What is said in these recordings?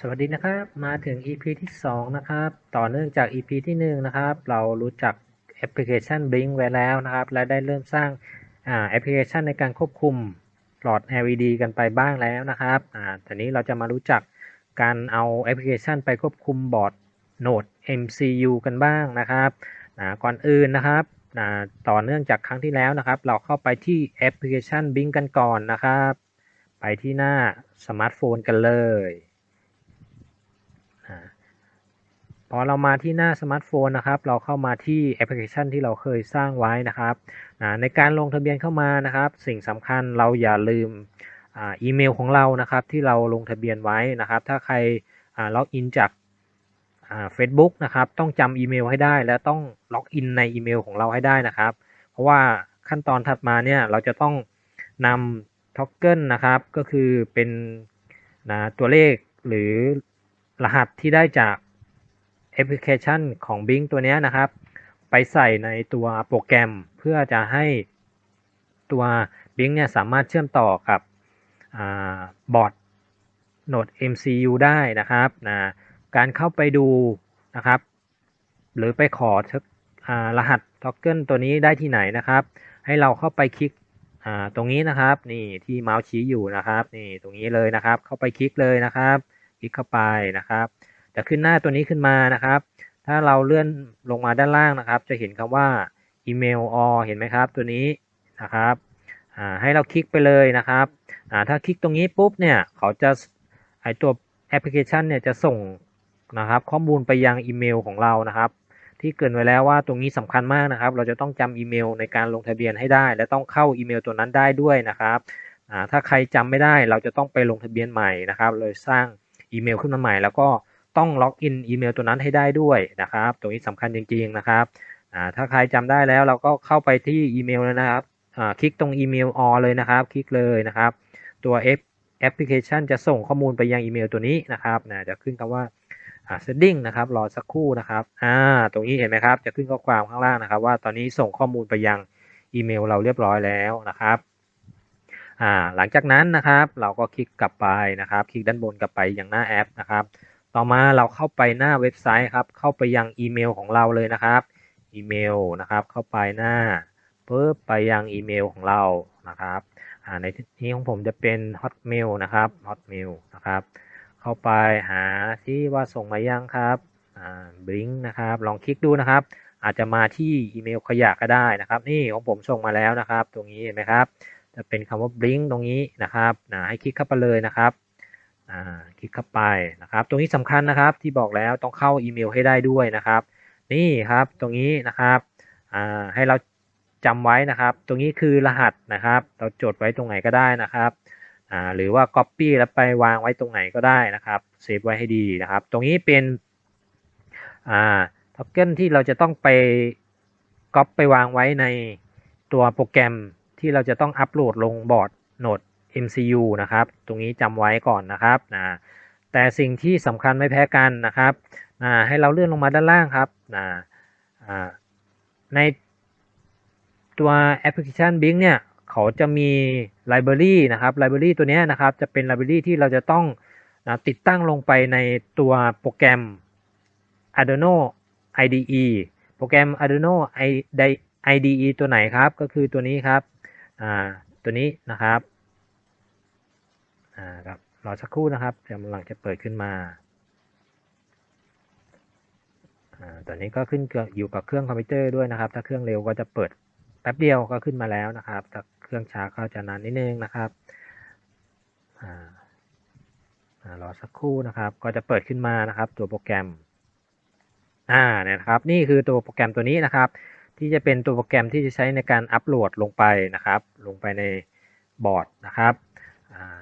สวัสดีนะครับมาถึง EP ที่ 2 นะครับ ต่อเนื่องจาก EP ที่ 1 นะครับ เรารู้จักแอปพลิเคชัน Blink ไว้แล้วนะครับ และได้เริ่มสร้างแอปพลิเคชันในการควบคุมหลอด LED กันไปบ้างแล้วนะครับอ่นี้เราจะมารู้จักการเอาแอปพลิเคชันไปควบคุมบอร์ดโนด MCU กันบ้างนะครับก่อนอื่นนะครับต่อเนื่องจากครั้งที่แล้วนะครับ เราเข้าไปที่แอปพลิเคชัน Blink กันก่อนนะครับ ไปที่หน้าสมาร์ทโฟนกันเลยอา พอเรามาที่หน้าสมาร์ทโฟนนะครับ เราเข้ามาที่แอปพลิเคชันที่เราเคยสร้างไว้นะครับในการลงทะเบียนเข้ามานะครับ สิ่งสำคัญเราอย่าลืมอีเมลของเรานะครับ ที่เราลงทะเบียนไว้นะครับ ถ้าใครล็อกอินจากอ่า Facebook นะครับ ต้องจำอีเมลให้ได้ และต้องล็อกอินในอีเมลของเราให้ได้นะครับ เพราะว่าขั้นตอนถัดมาเนี่ยเราจะต้องนำท็อกเกิลนะครับ ก็คือเป็นนะตัวเลขหรือรหัสที่ได้จาก อปพลิเคชันของ Bing ตัวนี้นะครับ ไปใส่ในตัวโปรแกรมเพื่อจะให้ตัว Bing เนี่ยสามารถเชื่อมต่อกับบอร์ดโหนด MCU ได้นะครับนะการเข้าไปดูนะครับ หรือไปขออรหัสท็อกเกิลตัวนี้ได้ที่ไหนนะครับ ให้เราเข้าไปคลิกตรงนี้นะครับนี่ที่เมาส์ชี้อยู่นะครับนี่ตรงนี้เลยนะครับ เข้าไปคลิกเลยนะครับ คลิกเข้าไปนะครับ จะขึ้นหน้าตัวนี้ขึ้นมานะครับ ถ้าเราเลื่อนลงมาด้านล่างนะครับ จะเห็นคำว่าอีเมลออเห็นไหมครับ ตัวนี้นะครับให้เราคลิกไปเลยนะครับ ถ้าคลิกตรงนี้ปุ๊บเนี่ยเขาจะไอตัวแอปพลิเคชันเนี่ยจะส่งนะครับข้อมูลไปยังอีเมลของเรานะครับ ที่เกรินไว้แล้วว่าตรงนี้สำคัญมากนะครับ เราจะต้องจำอีเมลในการลงทะเบียนให้ได้ และต้องเข้าอีเมลตัวนั้นได้ด้วยนะครับถ้าใครจำไม่ได้เราจะต้องไปลงทะเบียนใหม่นะครับ เลยสร้างอีเมลขึ้นมาใหม่ แล้วก็ ต้องล็อกอินอีเมลตัวนั้นให้ได้ด้วยนะครับ ตรงนี้สำคัญจริงๆนะครับถ้าใครจำได้แล้วเราก็เข้าไปที่อีเมลแล้วนะครับคลิกตรงอีเมลออเลยนะครับ คลิกเลยนะครับ ตัวแอปพลิเคชันจะส่งข้อมูลไปยังอีเมลตัวนี้นะครับนะจะขึ้นคำว่าอ่า setting นะครับ รอสักครู่นะครับอ่าตรงนี้เห็นไหมครับ จะขึ้นข้อความข้างล่างนะครับ ว่าตอนนี้ส่งข้อมูลไปยังอีเมลเราเรียบร้อยแล้วนะครับอ่าหลังจากนั้นนะครับ เราก็คลิกกลับไปนะครับ คลิกด้านบนกลับไปยังหน้าแอปนะครับ ต่อมาเราเข้าไปหน้าเว็บไซต์ครับ เข้าไปยังอีเมลของเราเลยนะครับ อีเมลนะครับ เข้าไปหน้าปุ๊บไปยังอีเมลของเรานะครับอ่าในที่นี้ของผมจะเป็น hotmail นะครับ hotmail นะครับ เข้าไปหาที่ว่าส่งมายังครับอ่าบลิงนะครับ ลองคลิกดูนะครับ อาจจะมาที่อีเมลขยะก็ได้นะครับ นี่ของผมส่งมาแล้วนะครับ ตรงนี้เห็นไหมครับ จะเป็นคำว่าบลิงตรงนี้นะครับนะให้คลิกเข้าไปเลยนะครับ อ่าคลิกเข้าไปนะครับ ตรงนี้สำคัญนะครับที่บอกแล้วต้องเข้าอีเมลให้ได้ด้วยนะครับ นี่ครับตรงนี้นะครับอ่าให้เราจำไว้นะครับ ตรงนี้คือรหัสนะครับ เราจดไว้ตรงไหนก็ได้นะครับอ่าหรือว่า Copy แล้วไปวางไว้ตรงไหนก็ได้นะครับเซฟไว้ให้ดีนะครับ ตรงนี้เป็นอ่าท็อกเกนที่เราจะต้องไปก๊อปไปวางไว้ในตัวโปรแกรมที่เราจะต้องอัปโหลดลงบอร์ดโหนด MCU นะครับ ตรงนี้จำไว้ก่อนนะครับนะแต่สิ่งที่สำคัญไม่แพ้กันนะครับนะให้เราเลื่อนลงมาด้านล่างครับนะในตัวแอปพลิเคชัน Bing เนี่ย เขาจะมีไลบรารีนะครับไลบรารีตัวนี้นะครับ จะเป็นไลบรารีที่เราจะต้องนะติดตั้งลงไปในตัวโปรแกรม Arduino IDE โปรแกรม Arduino IDE ตัวไหนครับ ก็คือตัวนี้ครับ อ่า ตัวนี้นะครับ อ่าครับรอสักครู่นะครับกำลังจะเปิดขึ้นมาอ่าตัวนี้ก็ขึ้นอยู่กับเครื่องคอมพิวเตอร์ด้วยนะครับ ถ้าเครื่องเร็วก็จะเปิดแป๊บเดียวก็ขึ้นมาแล้วนะครับ ถ้าเครื่องช้าก็จะนานนิดนึงนะครับอ่ารอสักครู่นะครับ ก็จะเปิดขึ้นมานะครับ ตัวโปรแกรมอ่าเนี่ยนะครับ นี่คือตัวโปรแกรมตัวนี้นะครับ ที่จะเป็นตัวโปรแกรมที่จะใช้ในการอัปโหลดลงไปนะครับ ลงไปในบอร์ดนะครับ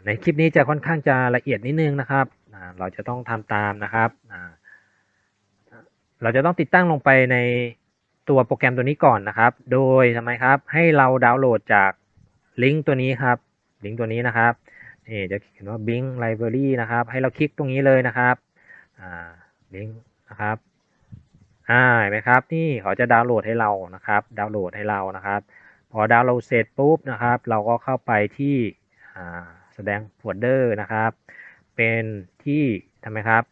ในคลิปนี้จะค่อนข้างจะละเอียดนิดนึงนะครับเราจะต้องทำตามนะครับ เราจะต้องติดตั้งลงไปในตัวโปรแกรมตัวนี้ก่อนนะครับ โดยทำไมครับ ให้เราดาวน์โหลดจากลิงก์ตัวนี้ครับ ลิงก์ตัวนี้นะครับ นี่จะเขียนว่า Bing Library นะครับ ให้เราคลิกตรงนี้เลยนะครับลิงก์นะครับ อ่าเห็นไหมครับ นี่เขาจะดาวน์โหลดให้เรานะครับ ดาวน์โหลดให้เรานะครับ พอดาวน์โหลดเสร็จปุ๊บนะครับ เราก็เข้าไปที่ อ่า แสดงโฟลเดอร์นะครับ เป็นที่ทำไมครับ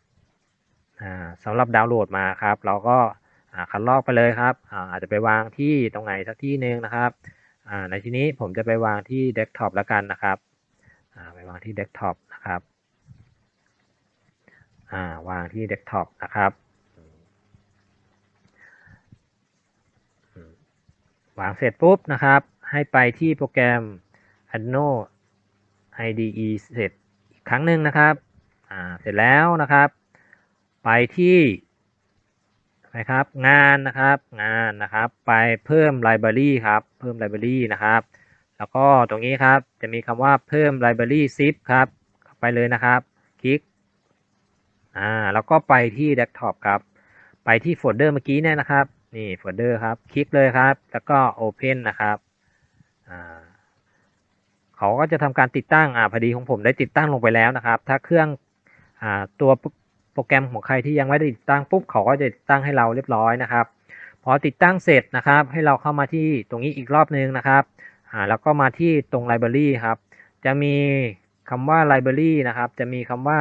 สำหรับดาวน์โหลดมาครับ เราก็คัดลอกไปเลยครับอาจจะไปวางที่ตรงไหนสักที่หนึ่งนะครับในที่นี้ผมจะไปวางที่เดสก์ท็อปแล้วกันนะครับไปวางที่เดสก์ท็อปนะครับาวางที่เดสก์ท็อปนะครับวางเสร็จปุ๊บนะครับ ให้ไปที่โปรแกรม Arduino IDE เสร็จอีกครั้งหนึ่งนะครับอ่าเสร็จแล้วนะครับ ไปที่นะครับงานนะครับงานนะครับ ไปเพิ่ม library ครับ เพิ่ม library นะครับ แล้วก็ตรงนี้ครับจะมีคำว่าเพิ่ม library zip ครับไปเลยนะครับ คลิกอ่าแล้วก็ไปที่ desktop ครับ ไปที่โฟลเดอร์เมื่อกี้เนี่ยนะครับ นี่โฟลเดอร์ครับ คลิกเลยครับ แล้วก็ open นะครับอ่า เขาก็จะทำการติดตั้งอ่าพอดีของผมได้ติดตั้งลงไปแล้วนะครับ ถ้าเครื่องอ่าตัวโปรแกรมของใครที่ยังไม่ได้ติดตั้งปุ๊บเขาก็จะติดตั้งให้เราเรียบร้อยนะครับพอติดตั้งเสร็จนะครับ ให้เราเข้ามาที่ตรงนี้อีกรอบนึงนะครับอ่าแล้วก็มาที่ตรง library ครับ จะมีคำว่า library นะครับ จะมีคำว่า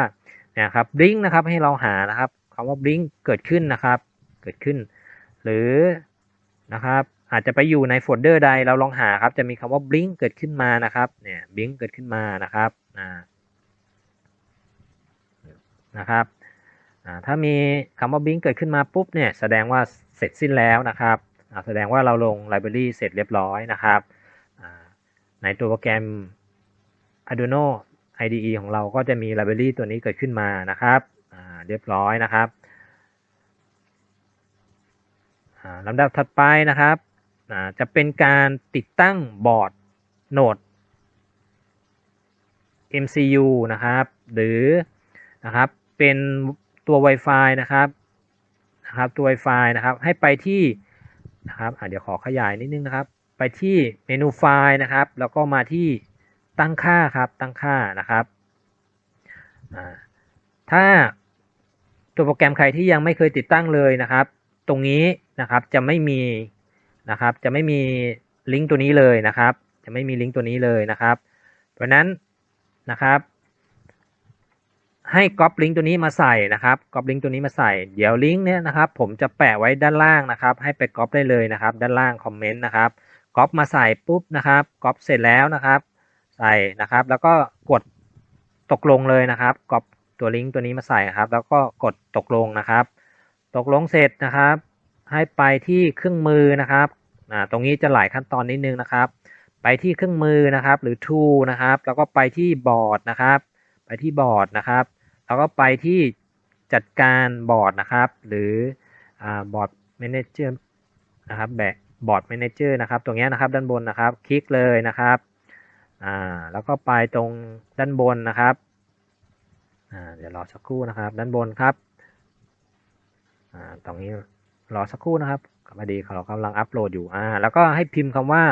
เนี่ยครับ blink นะครับให้เราหานะครับคำว่า blink เกิดขึ้นนะครับ เกิดขึ้น หรือนะครับ อาจจะไปอยู่ในโฟลเดอร์ใดเราลองหาครับ จะมีคำว่า blink เกิดขึ้นมานะครับ เนี่ย blink เกิดขึ้นมานะครับนะครับถ้ามีคำว่า blink เกิดขึ้นมาปุ๊บเนี่ยแสดงว่าเสร็จสิ้นแล้วนะครับแสดงว่าเราลง library เสร็จเรียบร้อยนะครับในตัวโปรแกรม Arduino IDE ของเราก็จะมี library ตัวนี้เกิดขึ้นมานะครับเรียบร้อยนะครับลำดับถัดไปนะครับ จะเป็นการติดตั้งบอร์ดโหนด MCU นะครับ หรือนะครับเป็นตัว Wi-Fi นะครับนะครับตัว Wi-Fi นะครับให้ไปที่นะครับเดี๋ยวขอขยายนิดนึงนะครับ ไปที่เมนูไฟล์นะครับ แล้วก็มาที่ตั้งค่าครับตั้งค่านะครับถ้าตัวโปรแกรมใครที่ยังไม่เคยติดตั้งเลยนะครับ ตรงนี้นะครับจะไม่มี นะครับ จะไม่มีลิงก์ตัวนี้เลยนะครับ จะไม่มีลิงก์ตัวนี้เลยนะครับ เพราะนั้นนะครับ ให้ก๊อปลิงก์ตัวนี้มาใส่นะครับก๊อปลิงก์ตัวนี้มาใส่ เดี๋ยวลิงก์เนี้ยนะครับ ผมจะแปะไว้ด้านล่างนะครับ ให้ไปก๊อปได้เลยนะครับ ด้านล่างคอมเมนต์นะครับก๊อปมาใส่ปุ๊บนะครับก๊อปเสร็จแล้วนะครับ ใส่นะครับ แล้วก็กดตกลงเลยนะครับก๊อปตัวลิงก์ตัวนี้มาใส่ครับ แล้วก็กดตกลงนะครับ ตกลงเสร็จนะครับ ให้ไปที่เครื่องมือนะครับตรงนี้จะหลายขั้นตอนนิดนึงนะครับ ไปที่เครื่องมือนะครับ หรือ tool นะครับ แล้วก็ไปที่บอร์ดนะครับ ไปที่บอร์ดนะครับ แล้วก็ไปที่จัดการบอร์ดนะครับ หรือบอร์ดแมเนจเจอร์นะครับแบบบอร์ดแมเนจเจอร์นะครับ ตรงนี้นะครับด้านบนนะครับ คลิกเลยนะครับอ่าแล้วก็ไปตรงด้านบนนะครับอ่าเดี๋ยวรอสักครู่นะครับ ด้านบนครับอ่าตรงนี้ รอสักครู่นะครับพอดีเขากำลังอัปโหลดอยู่อ่าแล้วก็ให้พิมพ์คำว่า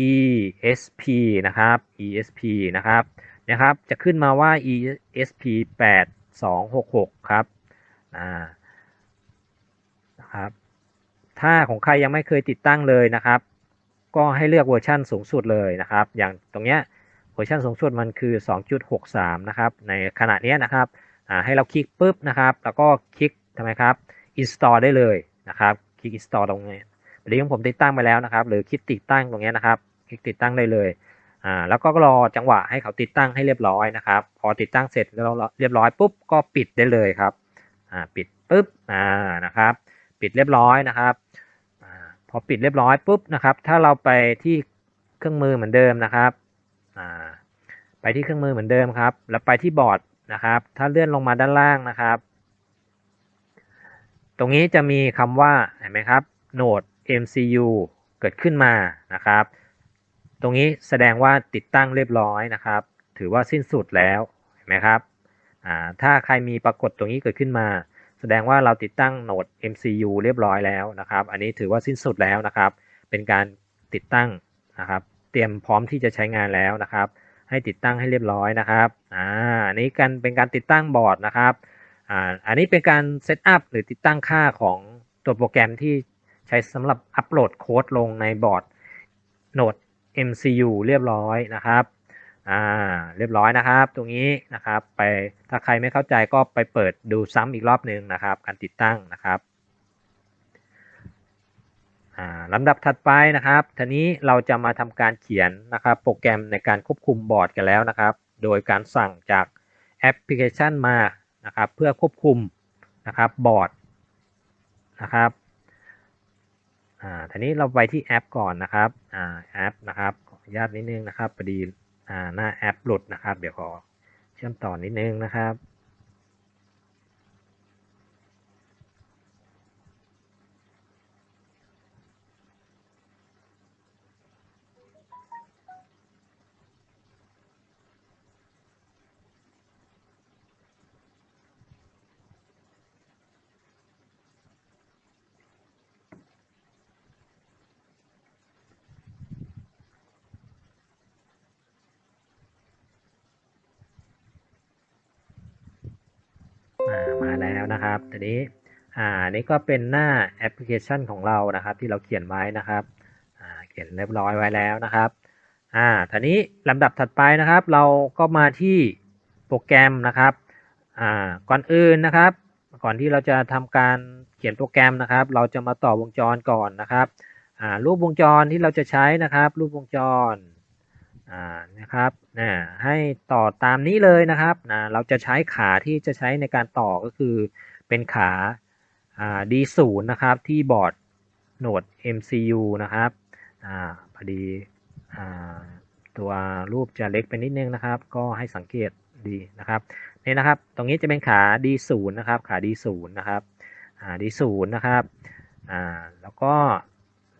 esp นะครับ esp นะครับนะครับ จะขึ้นมาว่า esp 8266ครับอ่านะครับ ถ้าของใครยังไม่เคยติดตั้งเลยนะครับ ก็ให้เลือกเวอร์ชันสูงสุดเลยนะครับ อย่างตรงเนี้ยเวอร์ชันสูงสุดมันคือ 2.63 นะครับ ในขณะนี้นะครับอ่าให้เราคลิกปุ๊บนะครับ แล้วก็คลิกทำไมครับ install ได้เลย นะครับ คลิก install ตรงนี้พอดีของผมติดตั้งไปแล้วนะครับ หรือคลิกติดตั้งตรงนี้นะครับ คลิกติดตั้งได้เลย อ่า แล้วก็รอจังหวะให้เขาติดตั้งให้เรียบร้อยนะครับ พอติดตั้งเสร็จแล้วเรียบร้อยปุ๊บก็ปิดได้เลยครับ อ่า ปิดปุ๊บ อ่า นะครับ ปิดเรียบร้อยนะครับอ่าพอปิดเรียบร้อยปุ๊บนะครับ ถ้าเราไปที่เครื่องมือเหมือนเดิมนะครับ อ่า ไปที่เครื่องมือเหมือนเดิมครับ แล้วไปที่บอร์ดนะครับ ถ้าเลื่อนลงมาด้านล่างนะครับ ตรงนี้จะมีคำว่าเห็นไหมครับ Node MCU เกิดขึ้นมานะครับ ตรงนี้แสดงว่าติดตั้งเรียบร้อยนะครับ ถือว่าสิ้นสุดแล้วเห็นไหมครับถ้าใครมีปรากฏตรงนี้เกิดขึ้นมา แสดงว่าเราติดตั้งโหนด MCU เรียบร้อยแล้วนะครับ อันนี้ถือว่าสิ้นสุดแล้วนะครับ เป็นการติดตั้งนะครับ เตรียมพร้อมที่จะใช้งานแล้วนะครับ ให้ติดตั้งให้เรียบร้อยนะครับอ่าอันนี้การเป็นการติดตั้งบอร์ดนะครับ อ่าอันนี้เป็นการเซตอัพหรือติดตั้งค่าของตัวโปรแกรมที่ใช้สำหรับอัปโหลดโค้ดลงในบอร์ดโนด MCU เรียบร้อยนะครับอ่าเรียบร้อยนะครับ ตรงนี้นะครับไปถ้าใครไม่เข้าใจก็ไปเปิดดูซ้ำอีกรอบหนึ่งนะครับ การติดตั้งนะครับลำดับถัดไปนะครับทีนี้เราจะมาทำการเขียนนะครับ โปรแกรมในการควบคุมบอร์ดกันแล้วนะครับ โดยการสั่งจากแอปพลิเคชันมา นะครับเพื่อควบคุมนะครับบอร์ดนะครับอ่าทีนี้เราไปที่แอปก่อนนะครับอ่าแอปนะครับขออนุญาตนิดนึงนะครับพอดีอ่าหน้าแอปหลุดนะครับ เดี๋ยวขอเชื่อมต่อนิดนึงนะครับ นะครับทีนี้อ่านี่ก็เป็นหน้าแอปพลิเคชันของเรานะครับ ที่เราเขียนไว้นะครับอ่าเขียนเรียบร้อยไว้แล้วนะครับอ่าทีนี้ลำดับถัดไปนะครับ เราก็มาที่โปรแกรมนะครับอ่าก่อนอื่นนะครับ ก่อนที่เราจะทำการเขียนโปรแกรมนะครับ เราจะมาต่อวงจรก่อนนะครับอ่ารูปวงจรที่เราจะใช้นะครับ รูปวงจร อ่านะครับนะให้ต่อตามนี้เลยนะครับนะเราจะใช้ขาที่จะใช้ในการต่อก็คือเป็นขาอ่า D0 นะครับที่บอร์ดโหนด MCU นะครับอ่าพอดีอ่าตัวรูปจะเล็กไปนิดนึงนะครับ ก็ให้สังเกตดีนะครับนี่นะครับ ตรงนี้จะเป็นขา D0 นะครับ ขา D0 นะครับอ่า D0 นะครับอ่าแล้วก็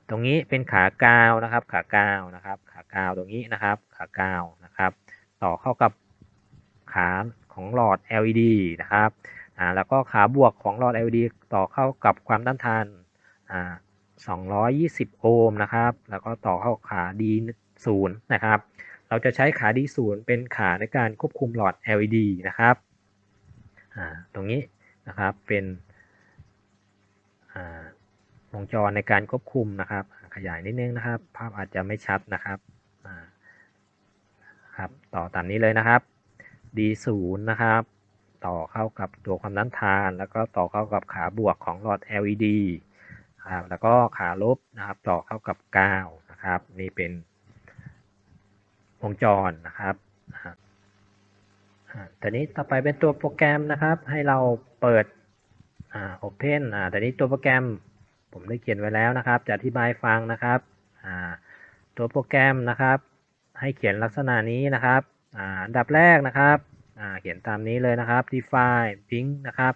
ตรงนี้เป็นขากาวนะครับ ขากาวนะครับ ขากาวตรงนี้นะครับ ขากาวนะครับ ต่อเข้ากับขาของหลอด LED นะครับอ่าแล้วก็ขาบวกของหลอด LED ต่อเข้ากับความต้านทานอ่า220 โอห์มนะครับ แล้วก็ต่อเข้าขา D0 นะครับ เราจะใช้ขา D0 เป็นขาในการควบคุมหลอด LED นะครับอ่าตรงนี้นะครับเป็นอ่า วงจรในการควบคุมนะครับ ขยายนิดนึงนะครับ ภาพอาจจะไม่ชัดนะครับครับต่อตามนี้เลยนะครับ D0 นะครับ ต่อเข้ากับตัวความต้านทาน แล้วก็ต่อเข้ากับขาบวกของหลอด LED ครับแล้วก็ขาลบนะครับ ต่อเข้ากับกาวนะครับ นี่เป็นวงจรนะครับอ่าอ่าตอนนี้ต่อไปเป็นตัวโปรแกรมนะครับ ให้เราเปิดอ่า Open อ่าตอนนี้ตัวโปรแกรม ผมได้เขียนไว้แล้วนะครับ จะอธิบายฟังนะครับตัวโปรแกรมนะครับ ให้เขียนลักษณะนี้นะครับอันดับแรกนะครับเขียนตามนี้เลยนะครับ define ping นะครับ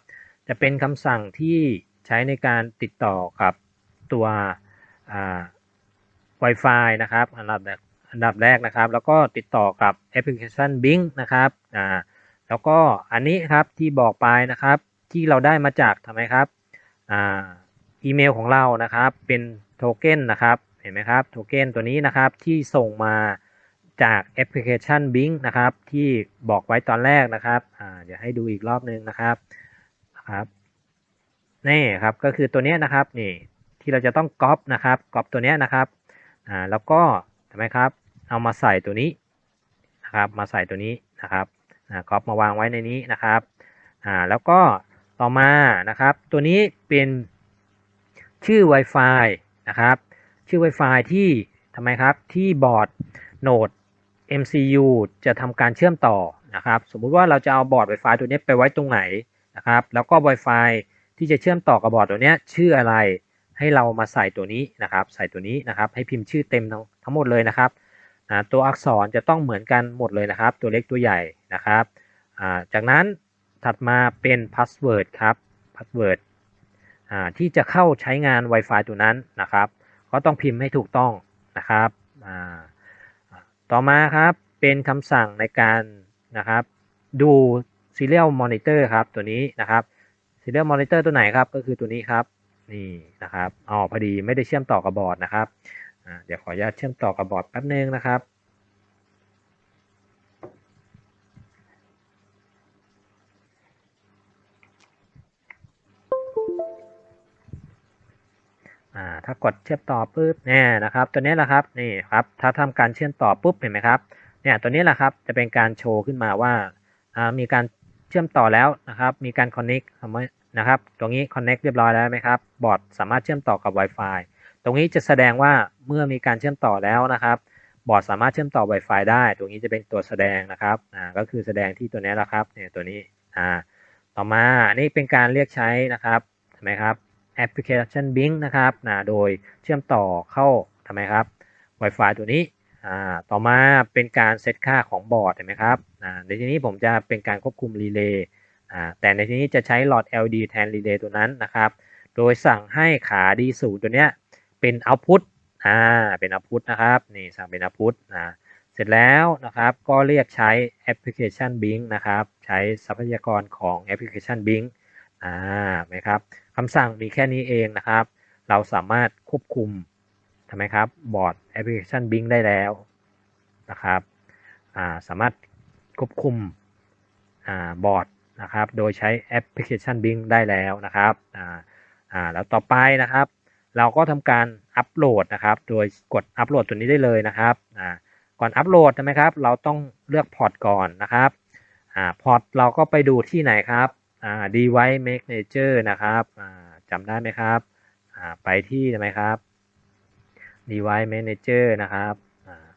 จะเป็นคำสั่งที่ใช้ในการติดต่อกับตัว Wi-Fi นะครับ อันดับอันดับแรกนะครับ แล้วก็ติดต่อกับแอปพลิเคชัน Bing นะครับแล้วก็อันนี้ครับที่บอกไปนะครับที่เราได้มาจากทำไมครับ อีเมลของเรานะครับเป็นโทเก้นนะครับเห็นไหมครับโทเก้นตัวนี้นะครับที่ส่งมาจากแอปพลิเคชัน Bing นะครับที่บอกไว้ตอนแรกนะครับอ่าเดี๋ยวให้ดูอีกรอบนึงนะครับนะครับนี่ครับก็คือตัวนี้นะครับนี่ที่เราจะต้องก๊อปนะครับก๊อปตัวนี้นะครับอ่าแล้วก็ทำไมครับเอามาใส่ตัวนี้นะครับมาใส่ตัวนี้นะครับอ่าก๊อปมาวางไว้ในนี้นะครับอ่าแล้วก็ต่อมานะครับตัวนี้เป็น ชื่อ Wi-Fi นะครับ ชื่อ Wi-Fi ที่ทำไมครับ ที่บอร์ดโนด MCU จะทำการเชื่อมต่อนะครับ สมมุติว่าเราจะเอาบอร์ด Wi-Fi ตัวนี้ไปไว้ตรงไหนนะครับ แล้วก็ Wi-Fi ที่จะเชื่อมต่อกับบอร์ดตัวนี้ชื่ออะไร ให้เรามาใส่ตัวนี้นะครับ ใส่ตัวนี้นะครับ ให้พิมพ์ชื่อเต็มทั้งหมดเลยนะครับตัวอักษรจะต้องเหมือนกันหมดเลยนะครับ ตัวเล็กตัวใหญ่นะครับ จากนั้นถัดมาเป็น password ครับ password อ่า ที่จะเข้าใช้งาน Wi-Fi ตัวนั้นนะครับ ก็ต้องพิมพ์ให้ถูกต้องนะครับอ่าต่อมาครับเป็นคำสั่งในการนะครับดู Serial Monitor ครับตัวนี้นะครับ Serial Monitor ตัวไหนครับก็คือตัวนี้ครับนี่นะครับอ๋อพอดีไม่ได้เชื่อมต่อกับบอร์ดนะครับอ่าเดี๋ยวขออนุญาตเชื่อมต่อกับบอร์ดแป๊บนึงนะครับ อ่าถ้ากดเชื่อมต่อปุ๊บเนี่ยนะครับ ตัวนี้แหละครับนี่ครับถ้าทำการเชื่อมต่อปุ๊บเห็นไหมครับเนี่ยตัวนี้แหละครับจะเป็นการโชว์ขึ้นมาว่าอ่ามีการเชื่อมต่อแล้วนะครับมีการ connect สมมตินะครับตรงนี้ connect เรียบร้อยแล้วไหมครับ บอร์ดสามารถเชื่อมต่อกับ Wi-Fi ตรงนี้จะแสดงว่าเมื่อมีการเชื่อมต่อแล้วนะครับ บอร์ดสามารถเชื่อมต่อ Wi-Fi ได้ ตรงนี้จะเป็นตัวแสดงนะครับอ่าก็คือแสดงที่ตัวนี้แหละครับเนี่ยตัวนี้อ่าต่อมาอันนี้เป็นการเรียกใช้นะครับทำไหมครับ แอปพลิเคชัน Bing นะครับนะโดยเชื่อมต่อเข้าทำไมครับ Wi-Fi ตัวนี้อ่าต่อมาเป็นการเซตค่าของบอร์ดเห็นไหมครับอ่าในที่นี้ผมจะเป็นการควบคุมรีเลย์อ่าแต่ในที่นี้จะใช้หลอด LED แทนรีเลย์ตัวนั้นนะครับ โดยสั่งให้ขา D0 ตัวเนี้ยเป็น output อ่าเป็น output นะครับนี่สั่งเป็น output นะเสร็จแล้วนะครับก็เรียกใช้แอปพลิเคชัน Bing นะครับ ใช้ทรัพยากรของแอปพลิเคชัน Bing อ่าไหมครับคำสั่งมีแค่นี้เองนะครับ เราสามารถควบคุมทำไมครับบอร์ดแอปพลิเคชัน Bing ได้แล้วนะครับอ่าสามารถควบคุมอ่าบอร์ดนะครับ โดยใช้แอปพลิเคชัน Bing ได้แล้วนะครับอ่าอ่าแล้วต่อไปนะครับ เราก็ทำการอัปโหลดนะครับ โดยกดอัปโหลดตัวนี้ได้เลยนะครับอ่าก่อนอัปโหลดใช่ไหมครับ เราต้องเลือกพอร์ตก่อนนะครับอ่าพอร์ตเราก็ไปดูที่ไหนครับ device manager นะครับอ่าจำได้ไหมครับอ่าไปที่ไหมครับ device manager นะครับอ่า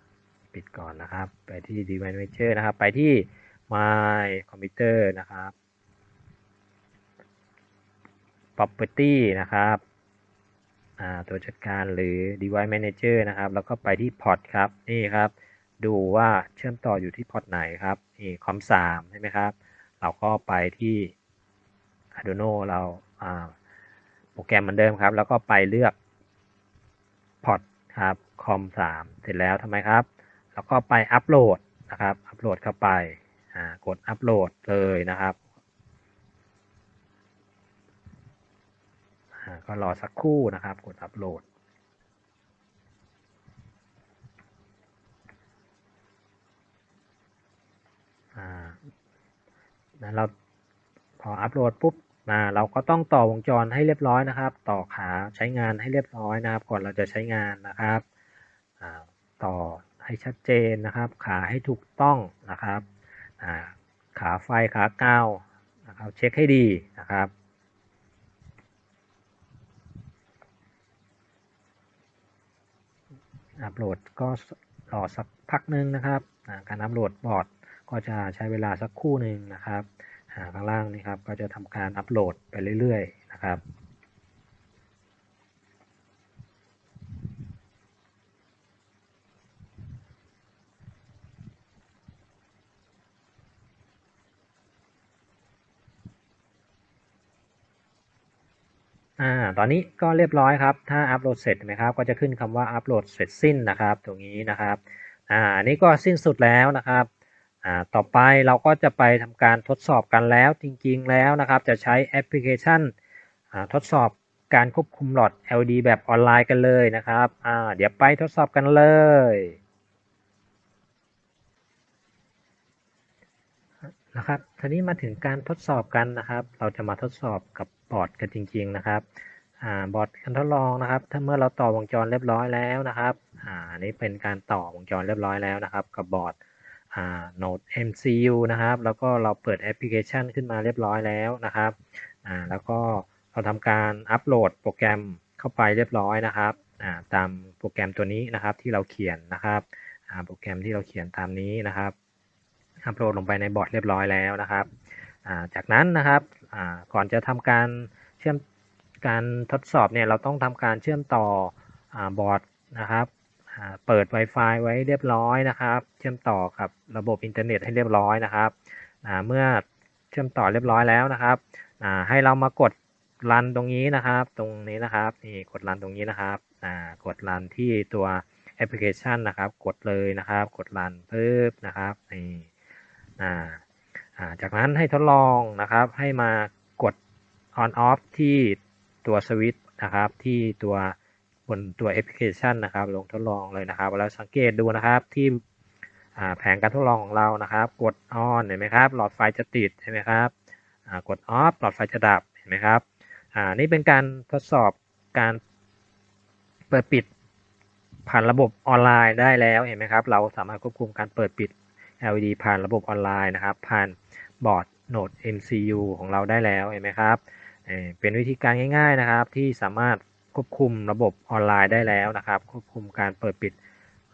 ปิดก่อนนะครับ ไปที่ device manager นะครับ ไปที่ my computer นะครับ property นะครับอ่าตัวจัดการหรือ device manager นะครับ แล้วก็ไปที่พอร์ตครับ นี่ครับ ดูว่าเชื่อมต่ออยู่ที่พอร์ตไหนครับนี่คอมสามใช่ไหมครับ เราก็ไปที่ Arduino เราโปรแกรมเหมือนเดิมครับ แล้วก็ไปเลือกพอร์ตครับคอมสามเสร็จแล้วทำไมครับ แล้วก็ไปอัปโหลดนะครับอัปโหลดเข้าไปกดอัปโหลดเลยนะครับก็รอสักครู่นะครับ กดอัปโหลด อ่านั้นเราพออัปโหลดปุ๊บ มาเราก็ต้องต่อวงจรให้เรียบร้อยนะครับ ต่อขาใช้งานให้เรียบร้อยนะครับ ก่อนเราจะใช้งานนะครับต่อให้ชัดเจนนะครับ ขาให้ถูกต้องนะครับขาไฟขาเกาวนะครับเช็คให้ดีนะครับอัปโหลดก็รอสักพักหนึ่งนะครับ การอัปโหลดบอร์ดก็จะใช้เวลาสักคู่หนึ่งนะครับ ข้างล่างนี่ครับก็จะทำการอัปโหลดไปเรื่อยๆนะครับอ่าตอนนี้ก็เรียบร้อยครับ ถ้าอัปโหลดเสร็จนะครับ ก็จะขึ้นคำว่าอัปโหลดเสร็จสิ้นนะครับ ตรงนี้นะครับ อ่า อันนี้ก็สิ้นสุดแล้วนะครับ อ่าต่อไปเราก็จะไปทำการทดสอบกันแล้วจริงๆแล้วนะครับ จะใช้แอปพลิเคชันอ่าทดสอบการควบคุมหลอด LED แบบออนไลน์กันเลยนะครับอ่าเดี๋ยวไปทดสอบกันเลยนะครับทีนี้มาถึงการทดสอบกันนะครับ เราจะมาทดสอบกับบอร์ดกันจริง ๆนะครับอบอร์ดการทดลองนะครับ ถ้าเมื่อเราต่อวงจรเรียบร้อยแล้วนะครับอ่าอันนี้เป็นการต่อวงจรเรียบร้อยแล้วนะครับ กับบอร์ด อ่า Node MCU นะครับ แล้วก็เราเปิดแอปพลิเคชันขึ้นมาเรียบร้อยแล้วนะครับอ่าแล้วก็เราทำการอัปโหลดโปรแกรมเข้าไปเรียบร้อยนะครับอ่าตามโปรแกรมตัวนี้นะครับที่เราเขียนนะครับอ่าโปรแกรมที่เราเขียนตามนี้นะครับอัปโหลดลงไปในบอร์ดเรียบร้อยแล้วนะครับอ่าจากนั้นนะครับอ่าก่อนจะทำการเชื่อมการทดสอบเนี่ยเราต้องทำการเชื่อมต่ออ่าบอร์ดนะครับ เปิด Wi-Fi ไว้เรียบร้อยนะครับ เชื่อมต่อกับระบบอินเทอร์เน็ตให้เรียบร้อยนะครับเมื่อเชื่อมต่อเรียบร้อยแล้วนะครับให้เรามากดรันตรงนี้นะครับ ตรงนี้นะครับนี่กดรันตรงนี้นะครับกดรันที่ตัวแอปพลิเคชันนะครับ กดเลยนะครับ กดรันปึ๊บนะครับนี่จากนั้นให้ทดลองนะครับ ให้มากด on off ที่ตัวสวิตช์นะครับ ที่ตัว บนตัวแอปพลิเคชันนะครับ ลงทดลองเลยนะครับแล้วสังเกตดูนะครับที่แผนการทดลองของเรานะครับ กด on เห็นไหมครับ หลอดไฟจะติดใช่ไหมครับกด off หลอดไฟจะดับเห็นไหมครับนี่เป็นการทดสอบการเปิดปิดผ่านระบบออนไลน์ได้แล้วเห็นไหมครับ เราสามารถควบคุมการเปิดปิด LED ผ่านระบบออนไลน์นะครับ ผ่านบอร์ดโหนด MCU ของเราได้แล้วเห็นไหมครับเป็นวิธีการง่าย ๆนะครับ ที่สามารถ ควบคุมระบบออนไลน์ได้แล้วนะครับ ควบคุมการเปิดปิด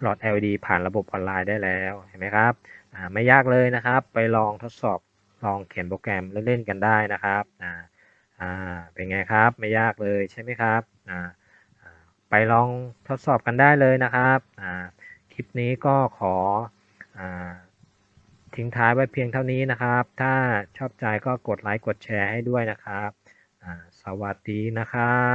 หลอด LED ผ่านระบบออนไลน์ได้แล้วเห็นไหมครับไม่ยากเลยนะครับ ไปลองทดสอบลองเขียนโปรแกรมเล่นๆกันได้นะครับเป็นไงครับไม่ยากเลยใช่ไหมครับไปลองทดสอบกันได้เลยนะครับคลิปนี้ก็ขออทิ้งท้ายไว้เพียงเท่านี้นะครับ ถ้าชอบใจก็กดไลค์กดแชร์ให้ด้วยนะครับ สวัสดีนะครับ